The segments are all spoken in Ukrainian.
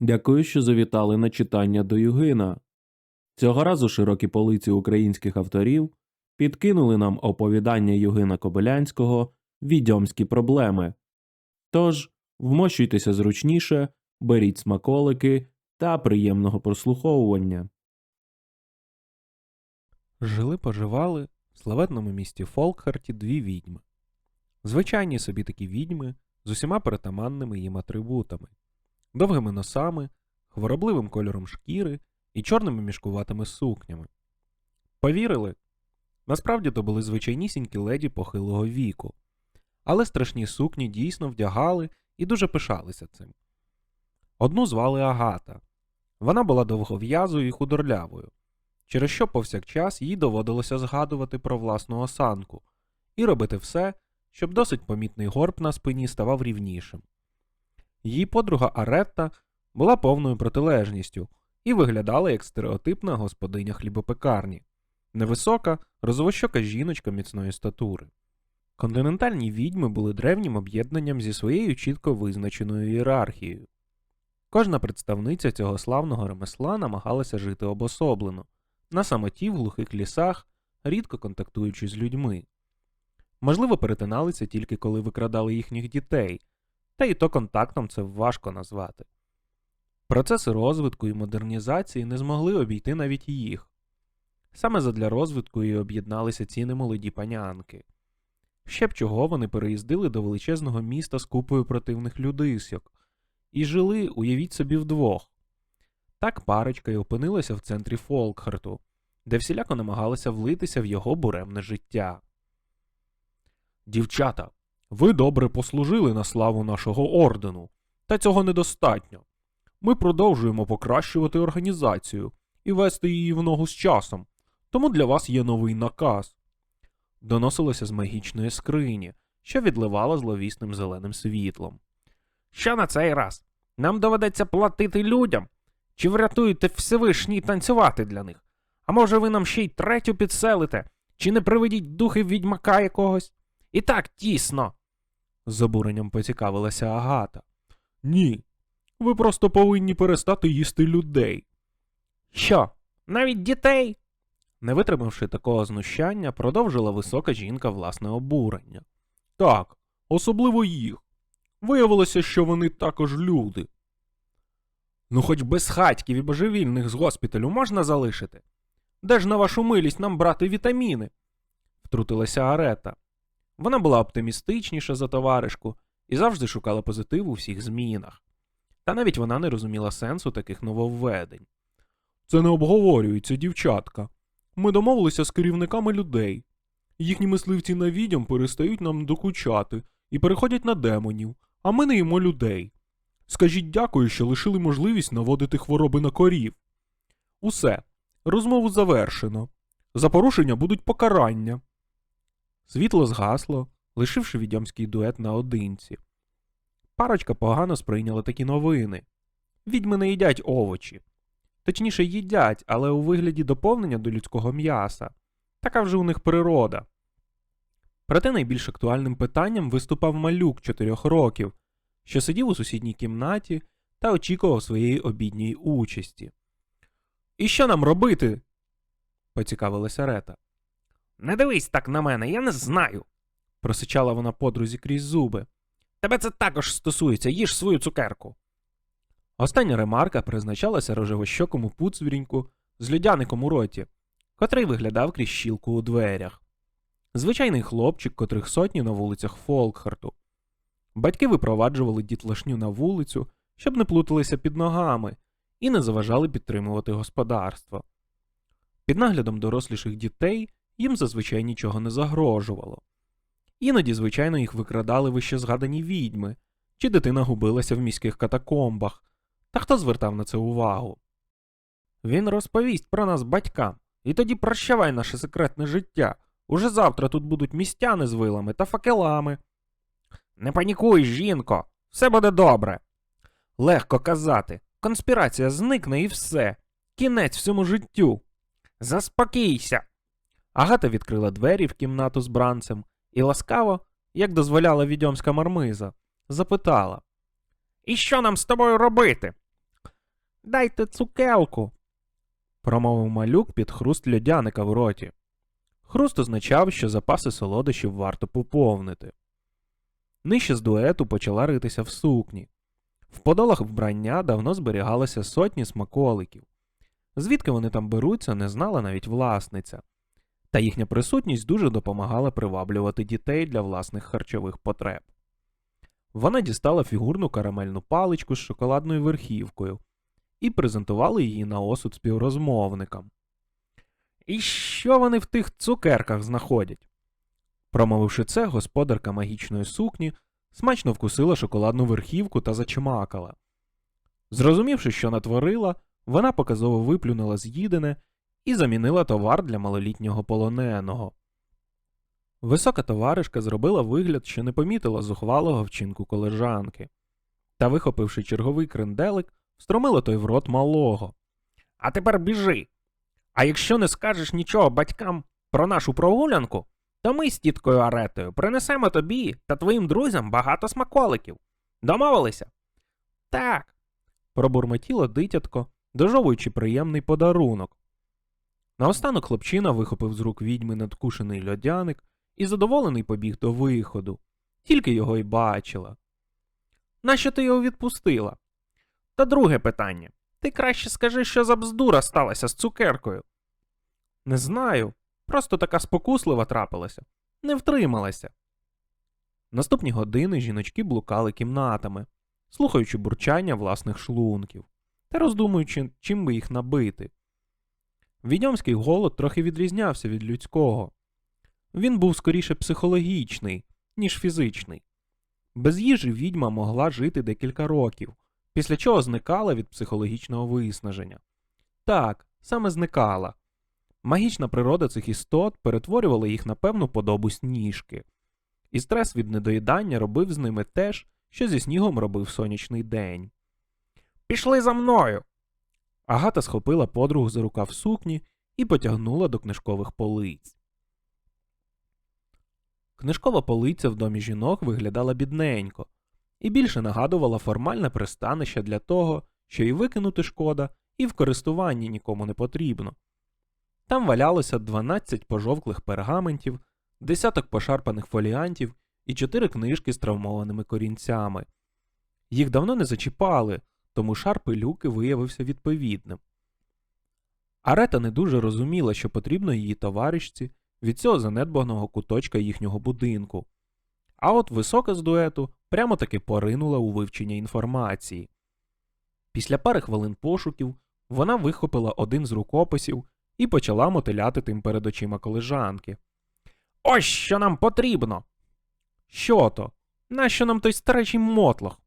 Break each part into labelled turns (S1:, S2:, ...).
S1: Дякую, що завітали на читання до Югина. Цього разу широкі полиці українських авторів підкинули нам оповідання Югина Кобилянського Відьомські проблеми. Тож, вмощуйтеся зручніше, беріть смаколики та приємного прослуховування.
S2: Жили поживали в славетному місті Фолкхарті дві відьми. Звичайні собі такі відьми з усіма притаманними їм атрибутами, довгими носами, хворобливим кольором шкіри і чорними мішкуватими сукнями. Повірили? Насправді то були звичайнісінькі леді похилого віку, але страшні сукні дійсно вдягали і дуже пишалися цим. Одну звали Агата. Вона була довгов'язою і худорлявою через що повсякчас їй доводилося згадувати про власну осанку і робити все, щоб досить помітний горб на спині ставав рівнішим. Її подруга Аретта була повною протилежністю і виглядала як стереотипна господиня хлібопекарні, невисока, розовощока жіночка міцної статури. Континентальні відьми були древнім об'єднанням зі своєю чітко визначеною ієрархією. Кожна представниця цього славного ремесла намагалася жити обособлено, на самоті в глухих лісах, рідко контактуючи з людьми. Можливо, перетиналися тільки коли викрадали їхніх дітей, та і то контактом це важко назвати. Процеси розвитку і модернізації не змогли обійти навіть їх. Саме задля розвитку і об'єдналися ці немолоді панянки. Ще б чого вони переїздили до величезного міста з купою противних людисьок і жили, уявіть собі, вдвох. Так парочка й опинилася в центрі Фолкхарту, де всіляко намагалися влитися в його буремне життя. Дівчата, ви добре послужили на славу нашого ордену, та цього недостатньо. Ми продовжуємо покращувати організацію і вести її в ногу з часом, тому для вас є новий наказ. Доносилося з магічної скрині, що відливала зловісним зеленим світлом. Що на цей раз? Нам доведеться платити людям? Чи врятуєте Всевишній танцювати для них? А може ви нам ще й третю підселите? Чи не приведіть духи відьмака якогось? І так тісно. З обуренням поцікавилася Агата. Ні. Ви просто повинні перестати їсти людей. Що? Навіть дітей? Не витримавши такого знущання, продовжила висока жінка власне обурення. Так, особливо їх. Виявилося, що вони також люди. Ну, хоч без хатьків і божевільних з госпіталю можна залишити? Де ж на вашу милість нам брати вітаміни? втрутилася Арета. Вона була оптимістичніша за товаришку і завжди шукала позитив у всіх змінах. Та навіть вона не розуміла сенсу таких нововведень. Це не обговорюється, дівчатка. Ми домовилися з керівниками людей. Їхні мисливці на відьом перестають нам докучати і переходять на демонів, а ми не їмо людей. Скажіть дякую, що лишили можливість наводити хвороби на корів. Усе. Розмову завершено. За порушення будуть покарання. Світло згасло, лишивши відьомський дует наодинці. Парочка погано сприйняла такі новини. Відьми не їдять овочі. Точніше, їдять, але у вигляді доповнення до людського м'яса. Така вже у них природа. Проте найбільш актуальним питанням виступав малюк чотирьох років, що сидів у сусідній кімнаті та очікував своєї обідньої участі. І що нам робити? поцікавилася Рета. Не дивись так на мене, я не знаю, просичала вона подрузі крізь зуби. Тебе це також стосується, їж свою цукерку. Остання ремарка призначалася рожевощокому пуцвіріньку з людяником у роті, котрий виглядав крізь щілку у дверях. Звичайний хлопчик, котрих сотні на вулицях Фолкхарту. Батьки випроваджували дітлашню на вулицю, щоб не плуталися під ногами і не заважали підтримувати господарство. Під наглядом доросліших дітей їм зазвичай нічого не загрожувало. Іноді, звичайно, їх викрадали вище згадані відьми, чи дитина губилася в міських катакомбах, та хто звертав на це увагу. Він розповість про нас батькам, і тоді прощавай наше секретне життя. Уже завтра тут будуть містяни з вилами та факелами. Не панікуй, жінко, все буде добре. Легко казати. Конспірація зникне і все. Кінець всьому життю. Заспокійся. Агата відкрила двері в кімнату з бранцем і ласкаво, як дозволяла відьомська мармиза, запитала: І що нам з тобою робити? Дайте цукелку. промовив малюк під хруст льодяника в роті. Хруст означав, що запаси солодощів варто поповнити. Нижче з дуету почала ритися в сукні. В подолах вбрання давно зберігалися сотні смаколиків. Звідки вони там беруться, не знала навіть власниця. Та їхня присутність дуже допомагала приваблювати дітей для власних харчових потреб. Вона дістала фігурну карамельну паличку з шоколадною верхівкою і презентувала її на осуд співрозмовникам. І що вони в тих цукерках знаходять? Промовивши це, господарка магічної сукні смачно вкусила шоколадну верхівку та зачмакала. Зрозумівши, що натворила, вона показово виплюнула з'їдене і замінила товар для малолітнього полоненого. Висока товаришка зробила вигляд, що не помітила зухвалого вчинку колежанки, та, вихопивши черговий кренделик, встромила той в рот малого. А тепер біжи. А якщо не скажеш нічого батькам про нашу прогулянку, то ми з тіткою Аретою принесемо тобі та твоїм друзям багато смаколиків. Домовилися? Так. пробурмотіло дитятко, дожовуючи приємний подарунок. Наостанок хлопчина вихопив з рук відьми надкушений льодяник і задоволений побіг до виходу. Тільки його й бачила. Нащо ти його відпустила? Та друге питання. Ти краще скажи, що за бздура сталася з цукеркою. Не знаю. Просто така спокуслива трапилася. Не втрималася. Наступні години жіночки блукали кімнатами, слухаючи бурчання власних шлунків та роздумуючи, чим би їх набити. Відьомський голод трохи відрізнявся від людського. Він був скоріше психологічний, ніж фізичний. Без їжі відьма могла жити декілька років, після чого зникала від психологічного виснаження. Так, саме зникала. Магічна природа цих істот перетворювала їх на певну подобу сніжки, і стрес від недоїдання робив з ними те ж, що зі снігом робив сонячний день. Пішли за мною. Агата схопила подругу за рукав сукні і потягнула до книжкових полиць. Книжкова полиця в домі жінок виглядала бідненько і більше нагадувала формальне пристанище для того, що і викинути шкода, і в користуванні нікому не потрібно. Там валялося 12 пожовклих пергаментів, десяток пошарпаних фоліантів і чотири книжки з травмованими корінцями. Їх давно не зачіпали, тому шар пилюки виявився відповідним. Арета не дуже розуміла, що потрібно її товаришці від цього занедбаного куточка їхнього будинку. А от висока з дуету прямо таки поринула у вивчення інформації. Після пари хвилин пошуків вона вихопила один з рукописів і почала мотиляти тим перед очима колежанки. Ось що нам потрібно. Що то? Нащо нам той старечий мотлох?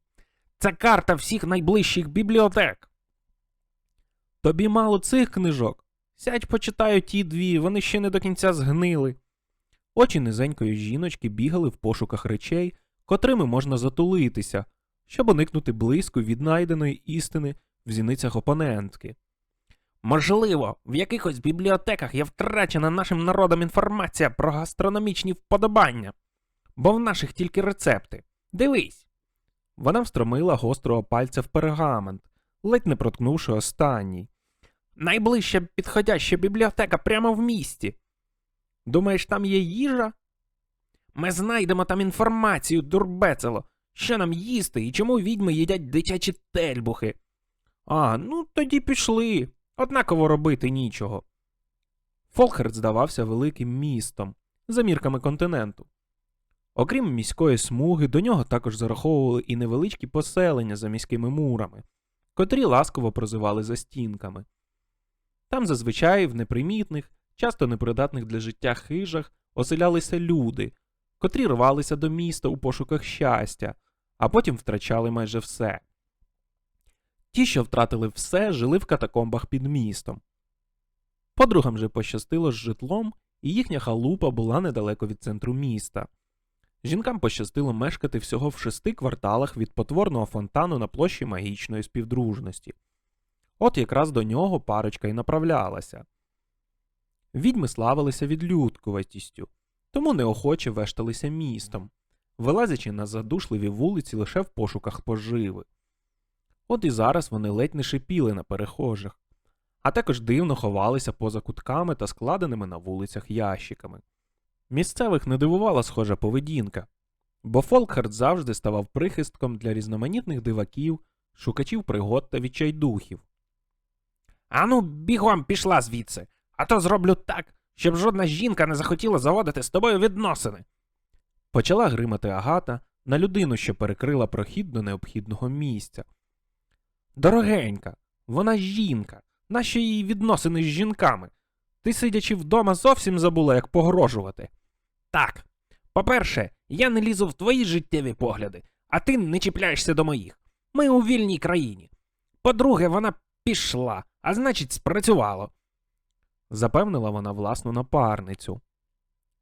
S2: Це карта всіх найближчих бібліотек. Тобі мало цих книжок. Сядь почитаю ті дві, вони ще не до кінця згнили. Очі низенької жіночки бігали в пошуках речей, котрими можна затулитися, щоб уникнути близько віднайденої істини в зіницях опонентки. Можливо, в якихось бібліотеках є втрачена нашим народом інформація про гастрономічні вподобання, бо в наших тільки рецепти. Дивись. Вона встромила гострого пальця в пергамент, ледь не проткнувши останній. Найближча підходяща бібліотека прямо в місті. Думаєш, там є їжа? Ми знайдемо там інформацію, дурбецело, що нам їсти і чому відьми їдять дитячі тельбухи. А, ну тоді пішли. Однаково робити нічого. Фолхерд здавався великим містом, за мірками континенту. Окрім міської смуги, до нього також зараховували і невеличкі поселення за міськими мурами, котрі ласково прозивали за стінками. Там зазвичай в непримітних, часто непридатних для життя хижах оселялися люди, котрі рвалися до міста у пошуках щастя, а потім втрачали майже все. Ті, що втратили все, жили в катакомбах під містом. Подругам же пощастило з житлом, і їхня халупа була недалеко від центру міста. Жінкам пощастило мешкати всього в шести кварталах від потворного фонтану на площі магічної співдружності. От якраз до нього парочка й направлялася. Відьми славилися відлюдкуватістю, тому неохоче вешталися містом, вилазячи на задушливі вулиці лише в пошуках поживи. От і зараз вони ледь не шипіли на перехожих, а також дивно ховалися поза кутками та складеними на вулицях ящиками. Місцевих не дивувала схожа поведінка, бо Фолкхард завжди ставав прихистком для різноманітних диваків, шукачів пригод та відчайдухів. Ану, бігом пішла звідси, а то зроблю так, щоб жодна жінка не захотіла заводити з тобою відносини. Почала гримати Агата на людину, що перекрила прохід до необхідного місця. Дорогенька, вона жінка. Нащо її відносини з жінками? Ти, сидячи вдома, зовсім забула, як погрожувати. Так. По-перше, я не лізу в твої життєві погляди, а ти не чіпляєшся до моїх. Ми у вільній країні. По-друге, вона пішла, а значить, спрацювало. Запевнила вона власну напарницю.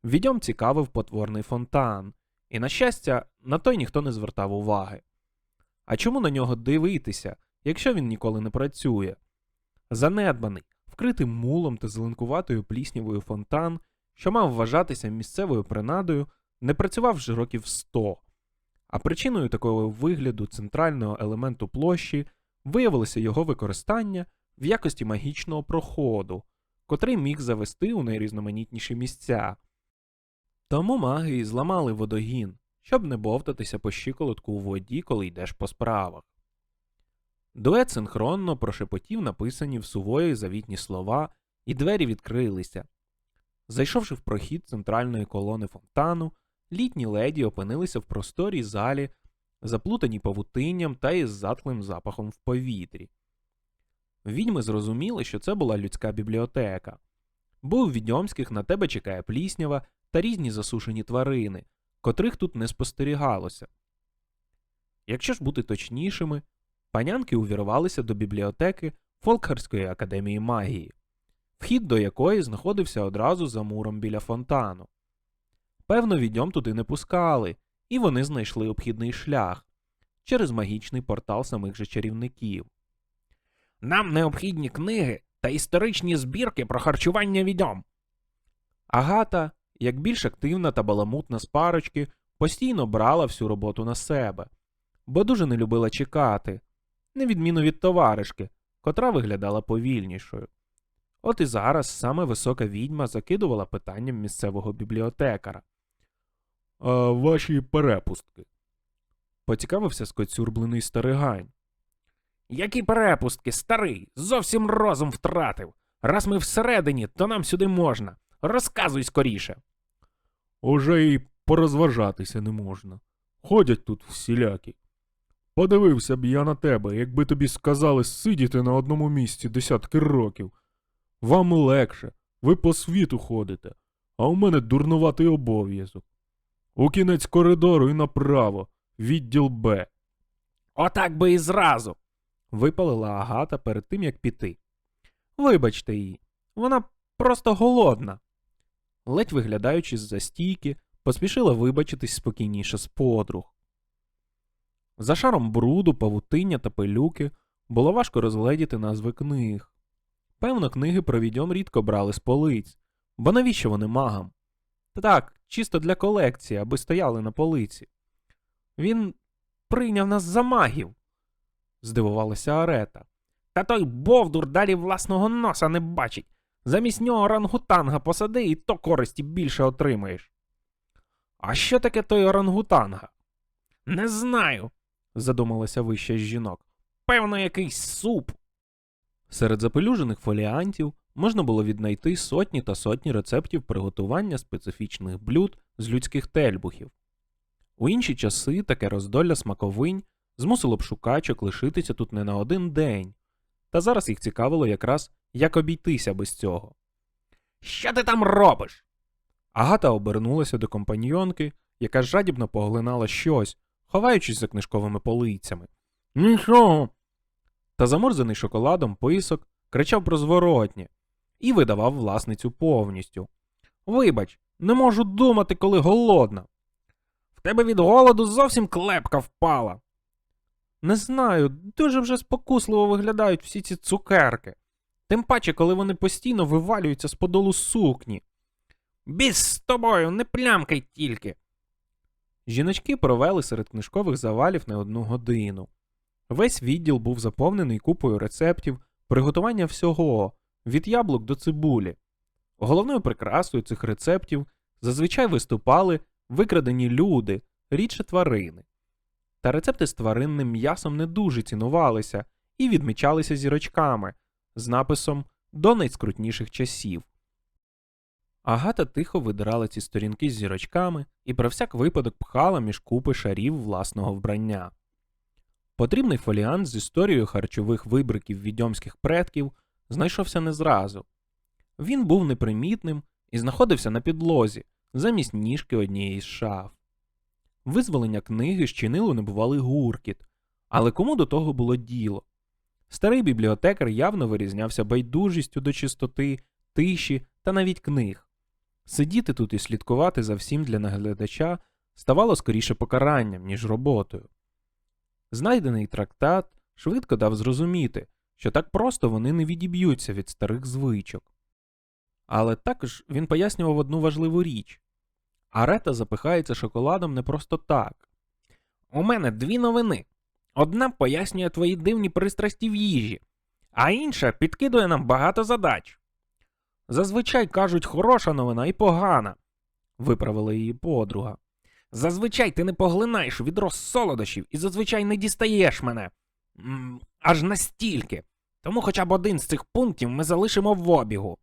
S2: Відьом цікавив потворний фонтан, і, на щастя, на той ніхто не звертав уваги. А чому на нього дивитися, якщо він ніколи не працює? Занедбаний, вкритий мулом та зеленкуватою пліснявою фонтан, що мав вважатися місцевою принадою, не працював вже років сто. А причиною такого вигляду центрального елементу площі виявилося його використання в якості магічного проходу, котрий міг завести у найрізноманітніші місця. Тому маги зламали водогін, щоб не бовтатися по щиколотку у воді, коли йдеш по справах. Дует синхронно прошепотів написані в сувої завітні слова, і двері відкрилися. Зайшовши в прохід центральної колони фонтану, літні леді опинилися в просторій залі, заплутані павутинням та із затклим запахом в повітрі. Відьми зрозуміли, що це була людська бібліотека, бо у відьомських на тебе чекає пліснява та різні засушені тварини, котрих тут не спостерігалося. Якщо ж бути точнішими, панянки увірвалися до бібліотеки Фолкхарської академії магії, вхід до якої знаходився одразу за муром біля фонтану. Певно, відьом туди не пускали, і вони знайшли обхідний шлях через магічний портал самих же чарівників. Нам необхідні книги та історичні збірки про харчування відьом. Агата, як більш активна та баламутна з парочки, постійно брала всю роботу на себе, бо дуже не любила чекати, на відміну від товаришки, котра виглядала повільнішою. От і зараз саме висока відьма закидувала питанням місцевого бібліотекара. А ваші перепустки? поцікавився скоцюрблений старигань. Які перепустки, старий, зовсім розум втратив. Раз ми всередині, то нам сюди можна. Розказуй скоріше. Уже і порозважатися не можна. Ходять тут всілякі. Подивився б я на тебе, якби тобі сказали сидіти на одному місці десятки років. Вам легше, ви по світу ходите, а у мене дурнуватий обов'язок. У кінець коридору і направо, відділ Б. Отак би і зразу. випалила Агата перед тим, як піти. Вибачте її, вона просто голодна. Ледь виглядаючи з-за стійки, поспішила вибачитись спокійніше з подруг. За шаром бруду, павутиння та пилюки було важко розгледіти назви книг. Певно, книги про відьом рідко брали з полиць, бо навіщо вони магам? Так, чисто для колекції, аби стояли на полиці. Він прийняв нас за магів, здивувалася Арета. Та той Бовдур далі власного носа не бачить. Замість нього орангутанга посади, і то користі більше отримаєш. А що таке той орангутанга? Не знаю, задумалася вища з жінок. Певно, якийсь суп. Серед запелюжених фоліантів можна було віднайти сотні та сотні рецептів приготування специфічних блюд з людських тельбухів. У інші часи таке роздолля смаковинь змусило б шукачок лишитися тут не на один день, та зараз їх цікавило якраз, як обійтися без цього. Що ти там робиш? Агата обернулася до компаньйонки, яка жадібно поглинала щось, ховаючись за книжковими полицями. Нічого. Та заморзаний шоколадом писок кричав про зворотнє і видавав власницю повністю. Вибач, не можу думати, коли голодна. В тебе від голоду зовсім клепка впала. Не знаю, дуже вже спокусливо виглядають всі ці цукерки. Тим паче, коли вони постійно вивалюються з подолу сукні. Біс з тобою, не плямкай тільки. Жіночки провели серед книжкових завалів не одну годину. Весь відділ був заповнений купою рецептів приготування всього від яблук до цибулі. Головною прикрасою цих рецептів зазвичай виступали викрадені люди, рідше тварини. Та рецепти з тваринним м'ясом не дуже цінувалися і відмічалися зірочками з написом до найскрутніших часів. Агата тихо видирала ці сторінки з зірочками і про всяк випадок пхала між купи шарів власного вбрання. Потрібний фоліант з історією харчових вибриків відьомських предків знайшовся не зразу. Він був непримітним і знаходився на підлозі, замість ніжки однієї з шаф. Визволення книги щинило небувалий гуркіт, але кому до того було діло? Старий бібліотекар явно вирізнявся байдужістю до чистоти, тиші та навіть книг. Сидіти тут і слідкувати за всім для наглядача ставало скоріше покаранням, ніж роботою. Знайдений трактат швидко дав зрозуміти, що так просто вони не відіб'ються від старих звичок. Але також він пояснював одну важливу річ Арета запихається шоколадом не просто так. У мене дві новини. Одна пояснює твої дивні пристрасті в їжі, а інша підкидує нам багато задач. Зазвичай кажуть хороша новина і погана, виправила її подруга. Зазвичай ти не поглинаєш відро солодощів і зазвичай не дістаєш мене. М, аж настільки. Тому хоча б один з цих пунктів ми залишимо в обігу.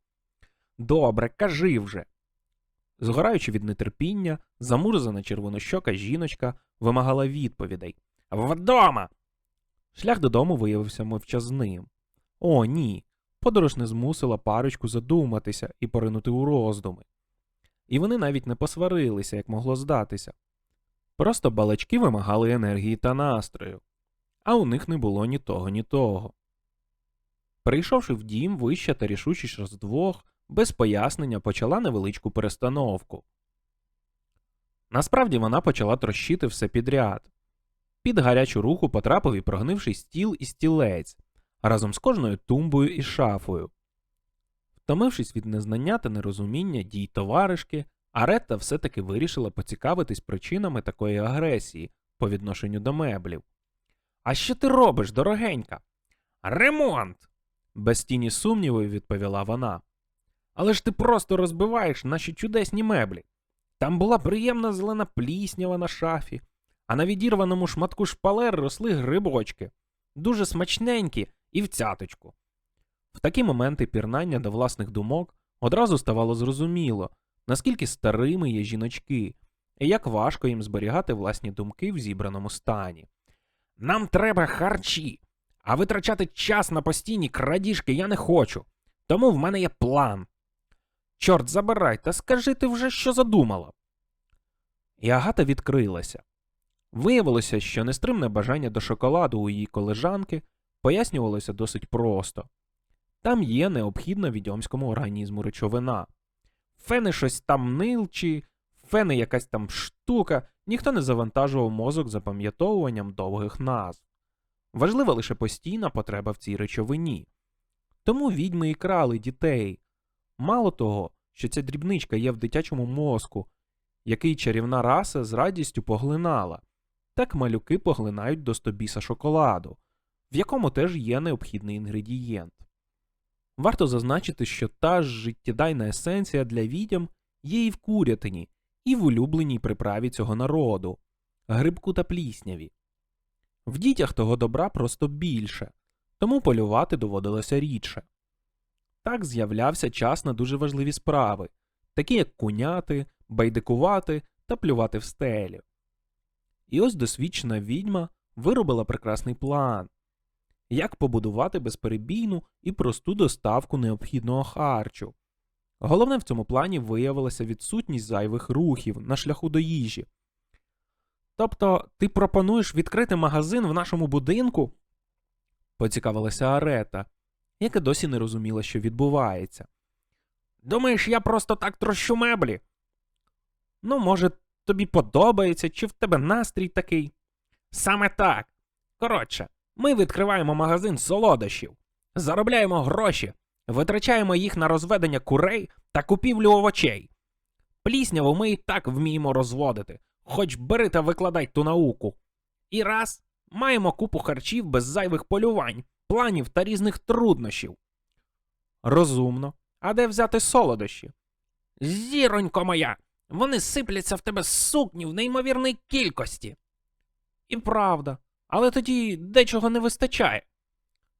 S2: Добре, кажи вже. Згораючи від нетерпіння, замурзана червонощока жіночка вимагала відповідей. Вдома. Шлях додому виявився мовчазним. О, ні. Подорож не змусила парочку задуматися і поринути у роздуми. І вони навіть не посварилися, як могло здатися. Просто балачки вимагали енергії та настрою, а у них не було ні того, ні того. Прийшовши в дім, вища та рішучість з двох, без пояснення почала невеличку перестановку. Насправді вона почала трощити все підряд. Під гарячу руку потрапив і прогнивший стіл і стілець, разом з кожною тумбою і шафою. Втомившись від незнання та нерозуміння дій товаришки, Аретта все-таки вирішила поцікавитись причинами такої агресії по відношенню до меблів. А що ти робиш, дорогенька? Ремонт. без тіні сумніву відповіла вона. Але ж ти просто розбиваєш наші чудесні меблі. Там була приємна зелена пліснява на шафі, а на відірваному шматку шпалер росли грибочки, дуже смачненькі і в цяточку. В такі моменти пірнання до власних думок одразу ставало зрозуміло, наскільки старими є жіночки, і як важко їм зберігати власні думки в зібраному стані. Нам треба харчі, а витрачати час на постійні крадіжки я не хочу, тому в мене є план. Чорт забирай, та скажи ти вже, що задумала. І Агата відкрилася. Виявилося, що нестримне бажання до шоколаду у її колежанки пояснювалося досить просто. Там є необхідна відьомському організму речовина. Фени щось там нилчі, фени якась там штука, ніхто не завантажував мозок запам'ятовуванням довгих назв. Важлива лише постійна потреба в цій речовині. Тому відьми і крали дітей. Мало того, що ця дрібничка є в дитячому мозку, який чарівна раса з радістю поглинала, так малюки поглинають до стобіса шоколаду, в якому теж є необхідний інгредієнт. Варто зазначити, що та ж життєдайна есенція для відьом є і в курятині, і в улюбленій приправі цього народу грибку та плісняві. В дітях того добра просто більше, тому полювати доводилося рідше. Так з'являвся час на дуже важливі справи, такі як куняти, байдикувати та плювати в стелю. І ось досвідчена відьма виробила прекрасний план як побудувати безперебійну і просту доставку необхідного харчу. Головне в цьому плані виявилася відсутність зайвих рухів на шляху до їжі. Тобто, ти пропонуєш відкрити магазин в нашому будинку? поцікавилася Арета, яка досі не розуміла, що відбувається. Думаєш, я просто так трощу меблі? Ну, може, тобі подобається, чи в тебе настрій такий? Саме так. Коротше, ми відкриваємо магазин солодощів, заробляємо гроші, витрачаємо їх на розведення курей та купівлю овочей. Плісняву ми і так вміємо розводити, хоч бери та викладай ту науку. І раз Маємо купу харчів без зайвих полювань, планів та різних труднощів. Розумно. А де взяти солодощі? Зіронько моя! Вони сипляться в тебе з сукні в неймовірній кількості. І правда, але тоді дечого не вистачає.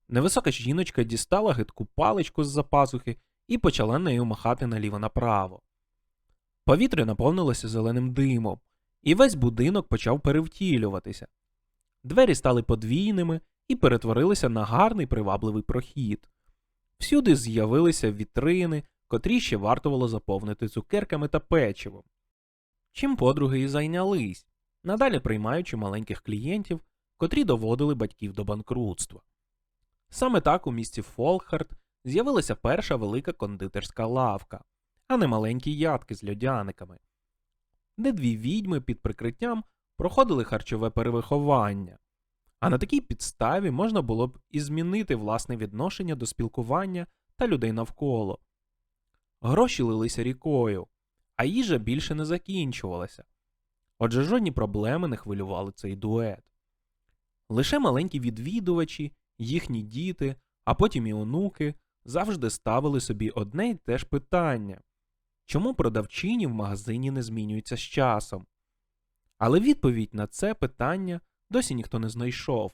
S2: Невисока жіночка дістала гидку паличку з-за пазухи і почала нею махати наліво направо. Повітря наповнилося зеленим димом, і весь будинок почав перевтілюватися. Двері стали подвійними і перетворилися на гарний привабливий прохід. Всюди з'явилися вітрини, котрі ще вартувало заповнити цукерками та печивом. Чим подруги і зайнялись, надалі приймаючи маленьких клієнтів, котрі доводили батьків до банкрутства. Саме так у місті Фолкхарт з'явилася перша велика кондитерська лавка, а не маленькі ядки з льодяниками, де дві відьми під прикриттям проходили харчове перевиховання. А на такій підставі можна було б і змінити власне відношення до спілкування та людей навколо. Гроші лилися рікою, а їжа більше не закінчувалася. Отже, жодні проблеми не хвилювали цей дует. Лише маленькі відвідувачі, їхні діти, а потім і онуки завжди ставили собі одне й те ж питання чому продавчині в магазині не змінюються з часом? Але відповідь на це питання досі ніхто не знайшов.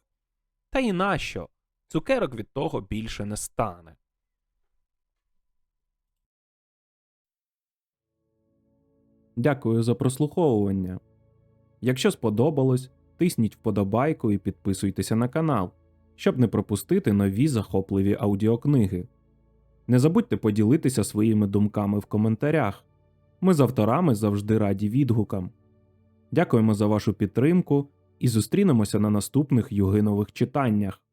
S2: Та і нащо? Цукерок від того більше не стане.
S1: Дякую за прослуховування. Якщо сподобалось, тисніть вподобайку і підписуйтеся на канал, щоб не пропустити нові захопливі аудіокниги. Не забудьте поділитися своїми думками в коментарях. Ми з авторами завжди раді відгукам. Дякуємо за вашу підтримку і зустрінемося на наступних югинових читаннях.